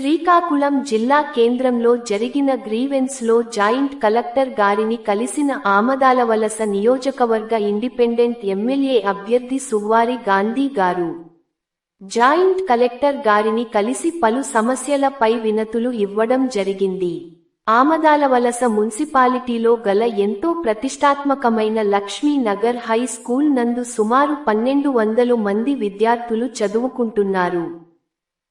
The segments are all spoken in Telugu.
శ్రీకాకుళం జిల్లా కేంద్రంలో జరిగిన గ్రీవెన్స్లో జాయింట్ కలెక్టర్ గారిని కలిసిన ఆమదాలవలస నియోజకవర్గ ఇండిపెండెంట్ ఎమ్మెల్యే అభ్యర్థి సువ్వారి గాంధీ గారు. జాయింట్ కలెక్టర్ గారిని కలిసి పలు సమస్యలపై వినతులు ఇవ్వడం జరిగింది. ఆమదాలవలస మున్సిపాలిటీలో గల ఎంతో ప్రతిష్టాత్మకమైన లక్ష్మీ నగర్ హై స్కూల్ నందు సుమారు పన్నెండు వందలు మంది విద్యార్థులు చదువుకుంటున్నారు.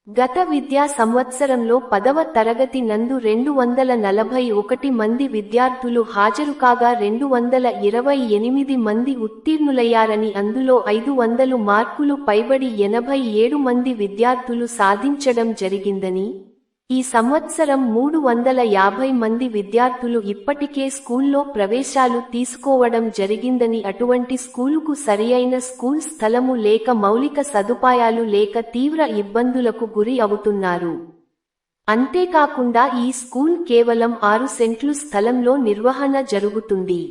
గత విద్యా సంవత్సరంలో పదవ తరగతి నందు రెండు వందల నలభై ఒకటి మంది విద్యార్థులు హాజరు కాగా రెండు వందల ఇరవై ఎనిమిది మంది ఉత్తీర్ణులయ్యారని అందులో ఐదు వందలు మార్కులు పైబడి ఎనభై ఏడు మంది విద్యార్థులు సాధించడం జరిగిందని ఈ సంవత్సరం మూడు వందల యాభై మంది విద్యార్థులు ఇప్పటికే స్కూల్లో ప్రవేశాలు తీసుకోవడం జరిగిందని అటువంటి స్కూలుకు సరియైన స్కూల్ స్థలము లేక మౌలిక సదుపాయాలు లేక తీవ్ర ఇబ్బందులకు గురి అవుతున్నారు. అంతేకాకుండా ఈ స్కూల్ కేవలం ఆరు సెంట్లు స్థలంలో నిర్వహణ జరుగుతుంది.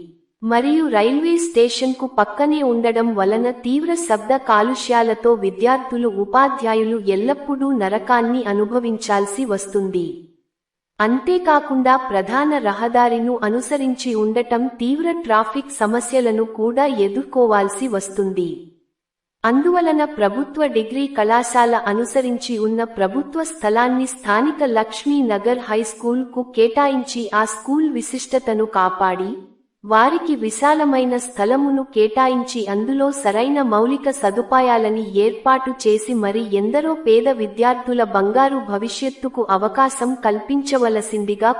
మరియు రైల్వే స్టేషన్కు పక్కనే ఉండడం వలన తీవ్ర శబ్ద కాలుష్యాలతో విద్యార్థులు ఉపాధ్యాయులు ఎల్లప్పుడూ నరకాన్ని అనుభవించాల్సి వస్తుంది. అంతేకాకుండా ప్రధాన రహదారిను అనుసరించి ఉండటం తీవ్ర ట్రాఫిక్ సమస్యలను కూడా ఎదుర్కోవాల్సి వస్తుంది. అందువలన ప్రభుత్వ డిగ్రీ కళాశాల అనుసరించి ఉన్న ప్రభుత్వ స్థలాన్ని స్థానిక లక్ష్మీ నగర్ కేటాయించి ఆ స్కూల్ విశిష్టతను కాపాడి వారికి విశాలమైన స్థలమును కేటాయించి అందులో సరైన మౌలిక సదుపాయాలని ఏర్పాటు చేసి మరి ఎందరో పేద విద్యార్థుల బంగారు భవిష్యత్తుకు అవకాశం కల్పించవలసిందిగా